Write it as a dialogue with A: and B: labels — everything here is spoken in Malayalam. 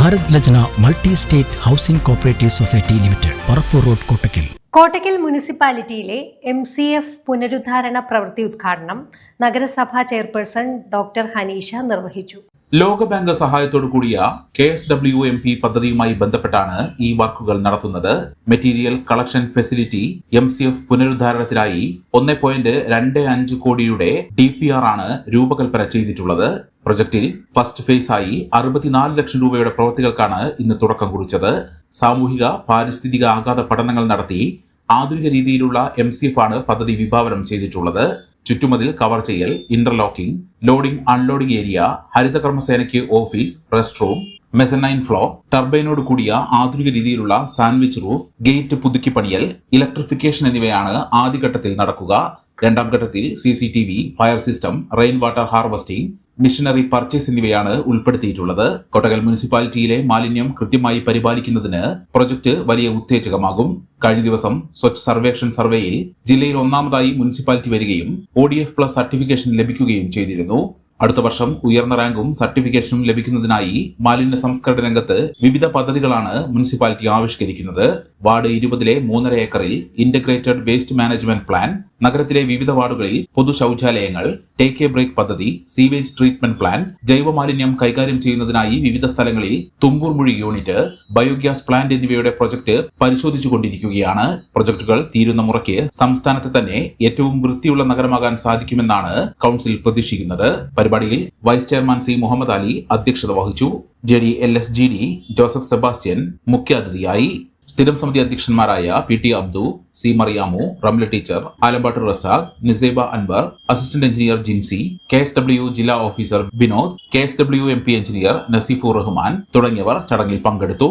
A: Bharat Lajna multi state housing cooperative society limited Parappur road Kottakkal.
B: Kottakkal മുനിസിപ്പാലിറ്റിയിലെ എം സി എഫ് പുനരുദ്ധാരണ പ്രവൃത്തി ഉദ്ഘാടനം നഗരസഭാ ചെയർപേഴ്സൺ ഡോക്ടർ ഹനീഷ നിർവഹിച്ചു.
C: ലോകബാങ്ക് സഹായത്തോടു കൂടിയ K S W M P പദ്ധതിയുമായി ബന്ധപ്പെട്ടാണ് ഈ വർക്കുകൾ നടത്തുന്നത്. Material collection facility M C F പുനരുദ്ധാരണത്തിനായി ഒന്ന് പോയിന്റ് രണ്ട് അഞ്ച് കോടിയുടെ ഡി പി ആർ ആണ് രൂപകൽപ്പന ചെയ്തിട്ടുള്ളത്. പ്രൊജക്ടിൽ ഫസ്റ്റ് ഫേസ് ആയി അറുപത്തിനാല് ലക്ഷം രൂപയുടെ പ്രവൃത്തികൾക്കാണ് ഇന്ന് തുടക്കം കുറിച്ചത്. സാമൂഹിക പാരിസ്ഥിതിക ആഘാത പഠനങ്ങൾ നടത്തി ആധുനിക രീതിയിലുള്ള എം സി എഫ് ആണ് പദ്ധതി വിഭാവനം ചെയ്തിട്ടുള്ളത്. ചുറ്റുമതിൽ കവർ ചെയ്യൽ interlocking loading unloading area ഹരിതകർമ്മസേനയ്ക്ക് office rest room mezzanine floor ടർബൈനോട് കൂടിയ ആധുനിക രീതിയിലുള്ള സാൻഡ്വിച്ച് റൂഫ് ഗേറ്റ് പുതുക്കി പണിയൽ ഇലക്ട്രിഫിക്കേഷൻ എന്നിവയാണ് ആദ്യഘട്ടത്തിൽ നടക്കുക. രണ്ടാം ഘട്ടത്തിൽ C C T V fire system rain water harvesting machinery purchase എന്നിവയാണ് ഉൾപ്പെടുത്തിയിട്ടുള്ളത്. കൊട്ടകൽ മുനിസിപ്പാലിറ്റിയിലെ മാലിന്യം കൃത്യമായി പരിപാലിക്കുന്നതിന് പ്രൊജക്ട് വലിയ ഉത്തേജകമാകും. കഴിഞ്ഞ ദിവസം സ്വച്ഛ് സർവേക്ഷൻ സർവേയിൽ ജില്ലയിൽ ഒന്നാമതായി മുനിസിപ്പാലിറ്റി വരികയും O D F plus certification ലഭിക്കുകയും ചെയ്തിരുന്നു. അടുത്ത വർഷം ഉയർന്ന റാങ്കും സർട്ടിഫിക്കേഷനും ലഭിക്കുന്നതിനായി മാലിന്യ സംസ്കരണ രംഗത്ത് വിവിധ പദ്ധതികളാണ് മുനിസിപ്പാലിറ്റി ആവിഷ്കരിക്കുന്നത്. വാർഡ് ഇരുപതിലെ മൂന്നര ഏക്കറിൽ ഇന്റഗ്രേറ്റഡ് വേസ്റ്റ് മാനേജ്മെന്റ് പ്ലാൻ നഗരത്തിലെ വിവിധ വാർഡുകളിൽ പൊതു ശൗചാലയങ്ങൾ ടേക്ക് എ ബ്രേക്ക് പദ്ധതി സീവേജ് ട്രീറ്റ്മെന്റ് പ്ലാൻ ജൈവമാലിന്യം കൈകാര്യം ചെയ്യുന്നതിനായി വിവിധ സ്ഥലങ്ങളിൽ തുമ്പൂർമുഴി യൂണിറ്റ് ബയോഗ്യാസ് പ്ലാന്റ് എന്നിവയുടെ പ്രൊജക്ട് പരിശോധിച്ചുകൊണ്ടിരിക്കുകയാണ്. പ്രൊജക്ടുകൾ തീരുന്ന മുറയ്ക്ക് സംസ്ഥാനത്ത് തന്നെ ഏറ്റവും വൃത്തിയുള്ള നഗരമാകാൻ സാധിക്കുമെന്നാണ് കൗൺസിൽ പ്രതീക്ഷിക്കുന്നത്. പരിപാടിയിൽ vice chairman C Muhammad Ali അധ്യക്ഷത വഹിച്ചു. J D L S G D Joseph Sebastian മുഖ്യാതിഥിയായി. സ്ഥിരം സമിതി അധ്യക്ഷന്മാരായ P T Abdu C Mariyamu Ramla teacher Alampattu Razak Niseba Anwar assistant engineer Jinsy K S W ജില്ലാ officer Vinod K S W M P engineer Nasifur Rahman തുടങ്ങിയവർ ചടങ്ങിൽ പങ്കെടുത്തു.